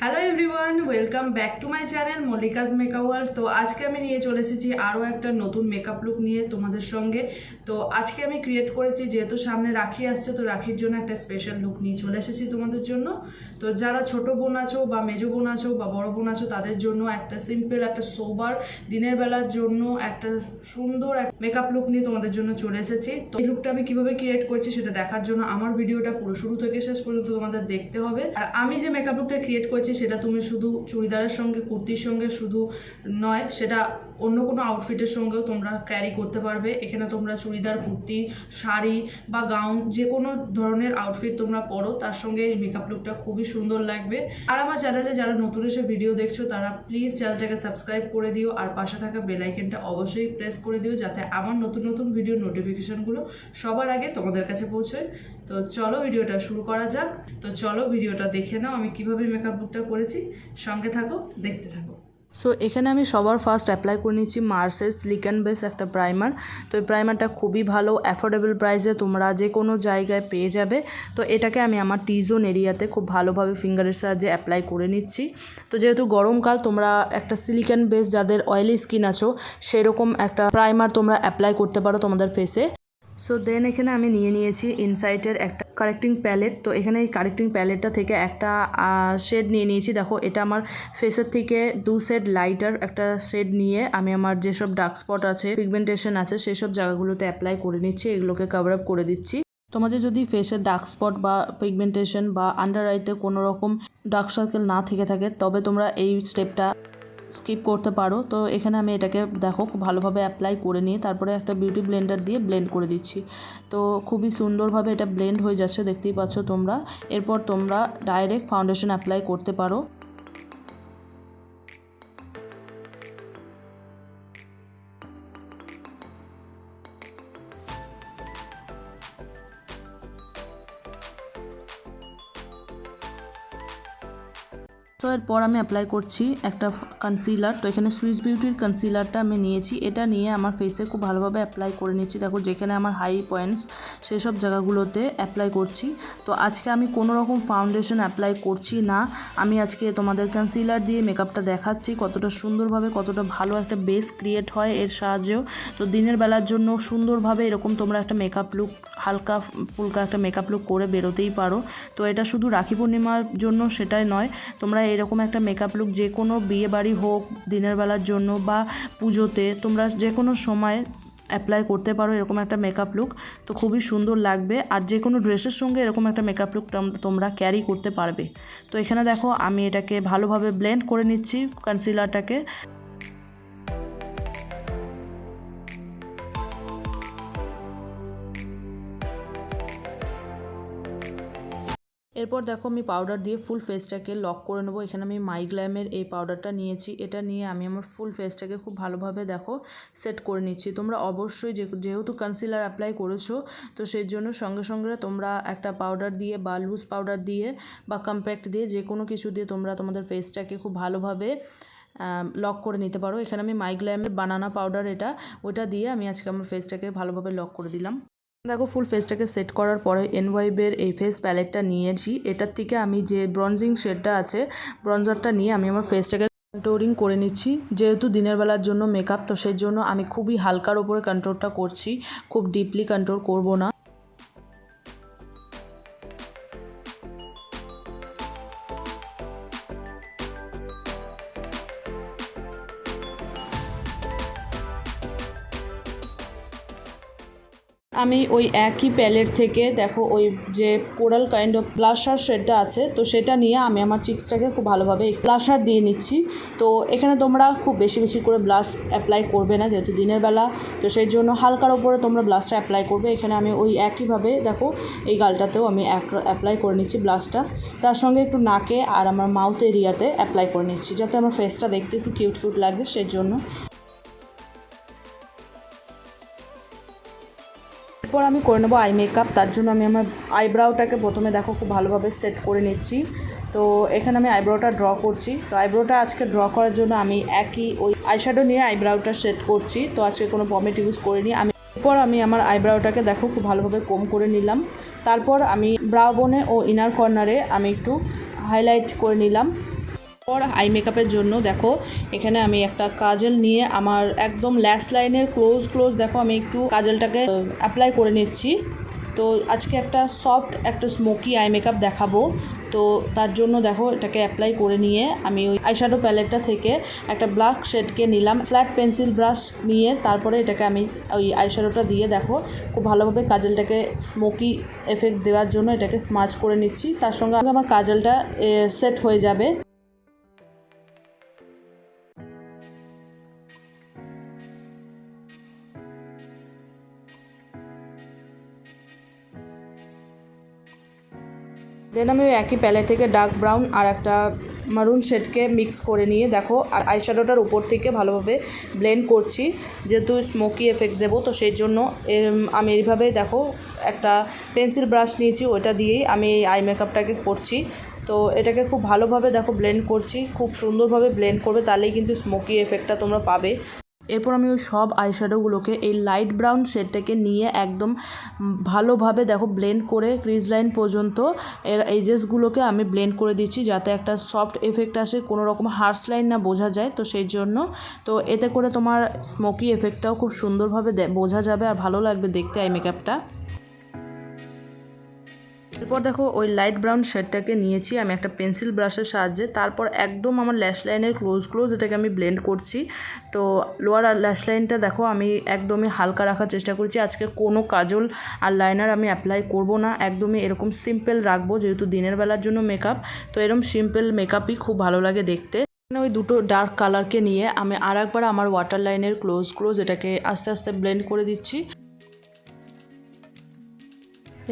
Hello everyone welcome back to my channel Mallika's makeup world তো আজকে আমি নিয়ে চলে এসেছি আরও একটা নতুন মেকআপ লুক নিয়ে তোমাদের সঙ্গে। তো আজকে আমি ক্রিয়েট করেছি, যেহেতু সামনে রাখি আসছে, তো রাখির জন্য একটা স্পেশাল লুক নিয়ে চলে এসেছি তোমাদের জন্য। তো যারা ছোট বোন আছো বা মেজো বোন আছো বা বড় বোন আছো, তাদের জন্য একটা সিম্পল একটা সোবার দিনের বেলার জন্য একটা সুন্দর এক মেকআপ লুক নিয়ে তোমাদের জন্য চলে এসেছি। তো এই লুকটা আমি কীভাবে ক্রিয়েট করছি সেটা দেখার জন্য আমার ভিডিওটা পুরো শুরু থেকে শেষ পর্যন্ত তোমাদের দেখতে হবে। আর আমি যে মেকআপ লুকটা ক্রিয়েট করছি সেটা তুমি শুধু চুড়িদারের সঙ্গে কুর্তির সঙ্গে শুধু নয় সেটা অন্য কোনো আউটফিটের সঙ্গেও তোমরা ক্যারি করতে পারবে। এখানে তোমরা চুড়িদার, কুর্তি, শাড়ি বা গাউন যে কোনো ধরনের আউটফিট তোমরা পরো, তার সঙ্গে এই মেকআপ লুকটা খুবই সুন্দর লাগবে। আর আমার চ্যানেলে যারা নতুন এসে ভিডিও দেখছ, তারা প্লিজ চ্যানেলটাকে সাবস্ক্রাইব করে দিও, আর পাশে থাকা বেল আইকনটা অবশ্যই প্রেস করে দিও, যাতে আমার নতুন নতুন ভিডিও নোটিফিকেশনগুলো সবার আগে তোমাদের কাছে পৌঁছয়। তো চলো ভিডিওটা শুরু করা যাক। তো চলো ভিডিওটা দেখে নাও, আমি কীভাবে মেকআপ লুকটা করেছি। সঙ্গে থাকো, দেখতে থাকো। সো এখানে আমি সবার ফার্স্ট অ্যাপ্লাই করে নিচ্ছি মার্সের স্লিকান বেস একটা প্রাইমার তো এই প্রাইমারটা খুবই ভালো অ্যাফোর্ডেবল প্রাইসে তোমরা যে কোনো জায়গায় পেয়ে যাবে। তো এটাকে আমি আমার টি জোন এরিয়াতে খুব ভালোভাবে ফিঙ্গারের সাহায্যে অ্যাপ্লাই করে নিচ্ছি। তো যেহেতু গরমকাল তোমরা একটা সিলিকন বেস যাদের অয়েলি স্কিন আছো, সেরকম একটা প্রাইমার তোমরা অ্যাপ্লাই করতে পারো তোমাদের ফেসে সো দেন এখানে আমি নিয়ে নিয়েছি ইনসাইটের একটা কারেক্টিং প্যালেট তো এখানে এই কারেক্টিং প্যালেটটা থেকে একটা শেড নিয়ে নিয়েছি। দেখো, এটা আমার ফেসের থেকে দু শেড লাইটার একটা শেড নিয়ে আমি আমার যেসব ডার্ক স্পট আছে পিগমেন্টেশন আছে, সেসব জায়গাগুলোতে অ্যাপ্লাই করে নিচ্ছি। এগুলোকে কভার আপ করে দিচ্ছি। তোমাদের যদি ফেসের ডার্ক স্পট বা পিগমেন্টেশন বা আন্ডার আইতে কোনো রকম ডার্ক সার্কেল না থেকে থাকে, তবে তোমরা এই স্টেপটা স্কিপ করতে পারো। তো এখানে আমি এটাকে দেখো, খুব ভালোভাবে অ্যাপ্লাই করে নিয়ে তারপরে একটা বিউটি ব্লেন্ডার দিয়ে ব্লেন্ড করে দিচ্ছি। তো খুবই সুন্দরভাবে এটা ব্লেন্ড হয়ে যাচ্ছে, দেখতেই পাচ্ছ তোমরা। এরপর তোমরা ডাইরেক্ট ফাউন্ডেশন অ্যাপ্লাই করতে পারো। তো এরপর আমি অ্যাপ্লাই করছি একটা কনসিলার তো এখানে সুইস বিউটির কনসিলারটা আমি নিয়েছি। এটা নিয়ে আমার ফেসে খুব ভালোভাবে অ্যাপ্লাই করে নিচ্ছি। দেখো, যেখানে আমার হাই পয়েন্টস সেই সব জায়গাগুলোতে অ্যাপ্লাই করছি। তো আজকে আমি কোনো রকম ফাউন্ডেশন অ্যাপ্লাই করছি না। আমি আজকে তোমাদের কনসিলার দিয়ে মেকআপটা দেখাচ্ছি। কতটা সুন্দরভাবে, কতটা ভালো একটা বেস ক্রিয়েট হয় এর সাহায্যেও। তো দিনের বেলার জন্য সুন্দরভাবে এরকম তোমরা একটা মেকআপ লুক হালকা ফুলকা একটা মেকআপ লুক করে বেরোতেই পারো। তো এটা শুধু রাখি পূর্ণিমার জন্য সেটাই নয়, তোমরা এরকম একটা মেকআপ লুক যে কোনো বিয়ে বাড়ি হোক, দিনের বেলার জন্য বা পুজোতে তোমরা যে কোনো সময় অ্যাপ্লাই করতে পারো এরকম একটা মেকআপ লুক তো খুবই সুন্দর লাগবে আর যে কোনো ড্রেসের সঙ্গে এরকম একটা মেকআপ লুক তোমরা ক্যারি করতে পারবে। তো এখানে দেখো আমি এটাকে ভালোভাবে ব্লেন্ড করে নিচ্ছি কনসিলারটাকে এরপর দেখো আমি পাউডার দিয়ে ফুল ফেসটাকে লক করে নেব। এখানে আমি মাইগ্ল্যামের এই পাউডারটা নিয়েছি। এটা নিয়ে আমি আমার ফুল ফেসটাকে খুব ভালোভাবে দেখো সেট করে নিচ্ছি। তোমরা অবশ্যই যেহেতু কনসিলার অ্যাপ্লাই করেছ, তো সেই জন্য সঙ্গে সঙ্গে তোমরা একটা পাউডার দিয়ে বা লুজ পাউডার দিয়ে বা কম্প্যাক্ট দিয়ে যে কোনো কিছু দিয়ে তোমরা তোমাদের ফেসটাকে খুব ভালোভাবে লক করে নিতে পারো। এখানে আমি মাইগ্ল্যামের বানানা পাউডার এটা, ওটা দিয়ে আমি আজকে আমার ফেসটাকে ভালোভাবে লক করে দিলাম। দেখো ফুল ফেসটাকে সেট করার পরে এনওয়াইবের এই ফেস প্যালেটটা নিয়েছি। এটার থেকে আমি যে ব্রঞ্জিং শেডটা আছে ব্রনজারটা নিয়ে আমি আমার ফেসটাকে কন্ট্রোলিং করে নিচ্ছি। যেহেতু দিনের বেলার জন্য মেকআপ তো সেই জন্য আমি খুবই হালকার ওপরে কন্ট্রোলটা করছি। খুব ডিপলি কন্ট্রোল করব না। আমি ওই একই প্যালেট থেকে, দেখো ওই যে কোরাল কাইন্ড অফ ব্লাশার শেডটা আছে, তো সেটা নিয়ে আমি আমার চিক্সটাকে খুব ভালোভাবে ব্লাশার দিয়ে নিচ্ছি। তো এখানে তোমরা খুব বেশি বেশি করে ব্লাশ অ্যাপ্লাই করবে না, যেহেতু দিনের বেলা, তো সেই জন্য হালকার ওপরে তোমরা ব্লাশটা অ্যাপ্লাই করবে। এখানে আমি ওই একইভাবে, দেখো, এই গালটাতেও আমি অ্যাপ্লাই করে নিচ্ছি ব্লাশটা তার সঙ্গে একটু নাকে আর আমার মাউথ এরিয়াতে অ্যাপ্লাই করে নিচ্ছি, যাতে আমার ফেসটা দেখতে একটু কিউট কিউট লাগে সেই জন্য এরপর আমি করে নেব আই মেকআপ তার জন্য আমি আমার আইব্রাউটাকে প্রথমে দেখো খুব ভালোভাবে সেট করে নিচ্ছি। তো এখানে আমি আইব্রোটা ড্র করছি। তো আইব্রোটা আজকে ড্র করার জন্য আমি একই ওই আইশ্যাডো নিয়ে আইব্রাউটা সেট করছি। তো আজকে কোনো পমেট ইউজ করিনি। আমি এরপর আমি আমার আইব্রাউটাকে দেখো খুব ভালোভাবে কম করে নিলাম। তারপর আমি ব্রাউ বোনে ও ইনার কর্নারে আমি একটু হাইলাইট করে নিলাম। পর আই মেকআপের জন্য দেখো, এখানে আমি একটা কাজল নিয়ে আমার একদম ল্যাশ লাইনের ক্লোজ ক্লোজ দেখো, আমি একটু কাজলটাকে অ্যাপ্লাই করে নিচ্ছি। তো আজকে একটা সফট একটা স্মোকি আই মেকআপ দেখাবো। তো তার জন্য দেখো, এটাকে অ্যাপ্লাই করে নিয়ে আমি ওই আইশ্যাডো প্যালেটটা থেকে একটা ব্ল্যাক শেডকে নিলাম। ফ্ল্যাট পেন্সিল ব্রাশ নিয়ে তারপরে এটাকে আমি ওই আইশ্যাডোটা দিয়ে দেখো, খুব ভালোভাবে কাজলটাকে স্মোকি এফেক্ট দেওয়ার জন্য এটাকে স্মাচ করে নিচ্ছি। তার সঙ্গে আমার কাজলটা সেট হয়ে যাবে। দেন আমি একই প্যালেট থেকে ডার্ক ব্রাউন আর একটা মারুন শেডকে মিক্স করে নিয়ে দেখো, আর আইশ্যাডোটার উপর থেকে ভালোভাবে ব্লেন্ড করছি। যেহেতু স্মোকি এফেক্ট দেবো, তো সেই জন্য আমি এইভাবে দেখো, একটা পেন্সিল ব্রাশ নিয়েছি ওটা দিয়েই আমি এই আই মেকআপটাকে করছি। তো এটাকে খুব ভালোভাবে দেখো ব্লেন্ড করছি, খুব সুন্দরভাবে ব্লেন্ড করবে, তাহলেই কিন্তু স্মোকি এফেক্টটা তোমরা পাবে। এরপর আমি ওই সব আইশ্যাডোগুলোকে এই লাইট ব্রাউন শেডটাকে নিয়ে একদম ভালোভাবে দেখো ব্লেন্ড করে ক্রিজ লাইন পর্যন্ত এর এজেসগুলোকে আমি ব্লেন্ড করে দিচ্ছি যাতে একটা সফট এফেক্ট আসে, কোনো রকম হার্স লাইন না বোঝা যায়, তো সেই জন্য। তো এতে করে তোমার স্মোকি এফেক্টটাও খুব সুন্দরভাবে বোঝা যাবে আর ভালো লাগবে দেখতে আই মেকআপটা এরপর দেখো ওই লাইট ব্রাউন শেডটাকে নিয়েছি, আমি একটা পেন্সিল ব্রাশের সাহায্যে। তারপর একদম আমার ল্যাশ লাইনের ক্লোজ ক্লোজ এটাকে আমি ব্লেন্ড করছি। তো লোয়ার ল্যাশ লাইনটা দেখো আমি একদমই হালকা রাখার চেষ্টা করছি। আজকে কোনো কাজল আর লাইনার আমি অ্যাপ্লাই করব না। একদমই এরকম সিম্পল রাখব, যেহেতু দিনের বেলার জন্য মেকআপ তো এরকম সিম্পল মেকআপই খুব ভালো লাগে দেখতে। ওই দুটো ডার্ক কালারকে নিয়ে আমি আর একবার আমার ওয়াটার লাইনের ক্লোজ ক্লোজ এটাকে আস্তে আস্তে ব্লেন্ড করে দিচ্ছি।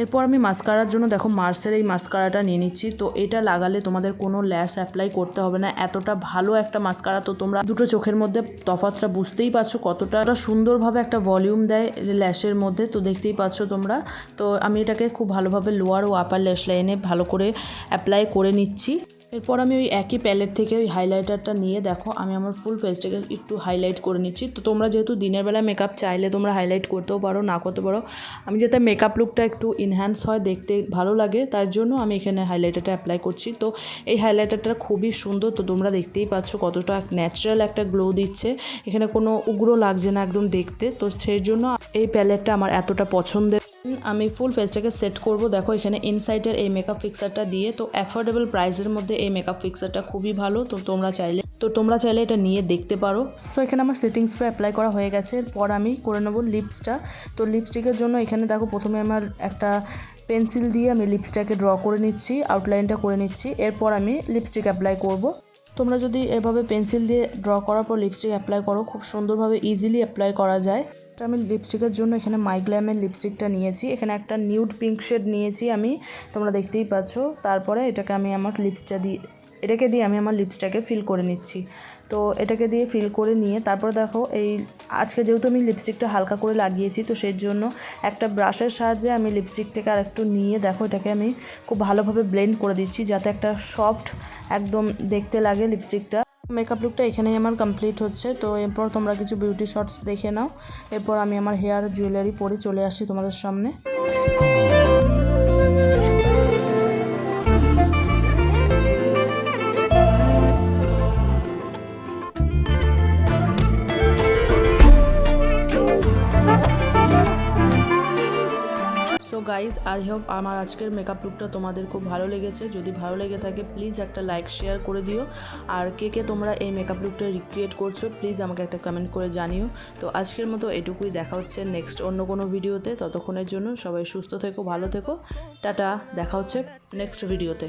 এরপর আমি মাস্কারার জন্য দেখো মার্সের এই মাস্কারাটা নিয়ে নিচ্ছি। তো এটা লাগালে তোমাদের কোনো ল্যাস অ্যাপ্লাই করতে হবে না। এতটা ভালো একটা মাস্কারা। তো তোমরা দুটো চোখের মধ্যে তফাতটা বুঝতেই পারছ কতটা সুন্দরভাবে একটা ভলিউম দেয় ল্যাশের মধ্যে। তো দেখতেই পাচ্ছ তোমরা। তো আমি এটাকে খুব ভালোভাবে লোয়ার ও আপার ল্যাশ লাইনে ভালো করে অ্যাপ্লাই করে নিচ্ছি। এরপর আমি ওই একই প্যালেট থেকে ওই হাইলাইটারটা নিয়ে দেখো, আমি আমার ফুল ফেসটাকে একটু হাইলাইট করে নিচ্ছি। তো তোমরা যেহেতু দিনের বেলা মেকআপ চাইলে তোমরা হাইলাইট করতেও পারো, না করতে পারো, আমি যাতে মেকআপ লুকটা একটু ইনহ্যান্স হয়, দেখতে ভালো লাগে, তার জন্য আমি এখানে হাইলাইটারটা অ্যাপ্লাই করছি। তো এই হাইলাইটারটা খুবই সুন্দর, তো তোমরা দেখতেই পাচ্ছ কতটা ন্যাচারাল একটা গ্লো দিচ্ছে। এখানে কোনো উগ্র লাগছে না একদম দেখতে, তো সেই জন্য এই প্যালেটটা আমার এতটা পছন্দের। আমি ফুল ফেসটাকে সেট করব। দেখো, এখানে ইনসাইটের এই মেকআপ ফিক্সারটা দিয়ে, তো অ্যাফোর্ডেবল প্রাইসের মধ্যে এই মেকআপ ফিক্সারটা খুবই ভালো। তো তোমরা চাইলে, তো তোমরা চাইলে এটা নিয়ে দেখতে পারো। সো এখানে আমার সেটিং স্প্রে অ্যাপ্লাই করা হয়ে গেছে। এরপর আমি করে নেব লিপসটা তো লিপস্টিকের জন্য এখানে দেখো, প্রথমে আমার একটা পেন্সিল দিয়ে আমি লিপসটাকে ড্র করে নিচ্ছি আউটলাইনটা করে নিচ্ছি। এরপর আমি লিপস্টিক অ্যাপ্লাই করব। তোমরা যদি এভাবে পেন্সিল দিয়ে ড্র করার পর লিপস্টিক অ্যাপ্লাই করো, খুব সুন্দরভাবে ইজিলি অ্যাপ্লাই করা যায়। তো আমি লিপস্টিকের জন্য এখানে মাইগ্ল্যামের লিপস্টিকটা নিয়েছি। এখানে একটা নিউড পিঙ্ক শেড নিয়েছি আমি, তোমরা দেখতেই পাচ্ছ। তারপরে এটাকে আমি আমার লিপসটা দিয়ে, এটাকে দিয়ে আমি আমার লিপসটাকে ফিল করে নিচ্ছি। তো এটাকে দিয়ে ফিল করে নিয়ে, তারপর দেখো এই, আজকে যেহেতু আমি লিপস্টিকটা হালকা করে লাগিয়েছি, তো সেই জন্য একটা ব্রাশের সাহায্যে আমি লিপস্টিকটাকে আর একটু নিয়ে দেখো, এটাকে আমি খুব ভালোভাবে ব্লেন্ড করে দিচ্ছি, যাতে একটা সফট একদম দেখতে লাগে লিপস্টিকটা মেকআপ লুকটা এখানেই আমার কমপ্লিট হচ্ছে। তো এরপর তোমরা কিছু বিউটি শর্টস দেখে নাও। এরপর আমি আমার হেয়ার জুয়েলারি পরে চলে আসি তোমাদের সামনে। গাইজ আই হোপ আমার আজকের মেকআপ লুকটা তোমাদের খুব ভালো লেগেছে। যদি ভালো লেগে থাকে প্লিজ একটা লাইক শেয়ার করে দিও। আর কে কে তোমরা এই মেকআপ লুকটা রিক্রিয়েট করছ প্লিজ আমাকে একটা কমেন্ট করে জানিও। তো আজকের মতো এটুকুই, দেখা হচ্ছে নেক্সট অন্য কোনো ভিডিওতে ততক্ষণের জন্য সবাই সুস্থ থেকো, ভালো থেকো। টাটা, দেখা হচ্ছে নেক্সট ভিডিওতে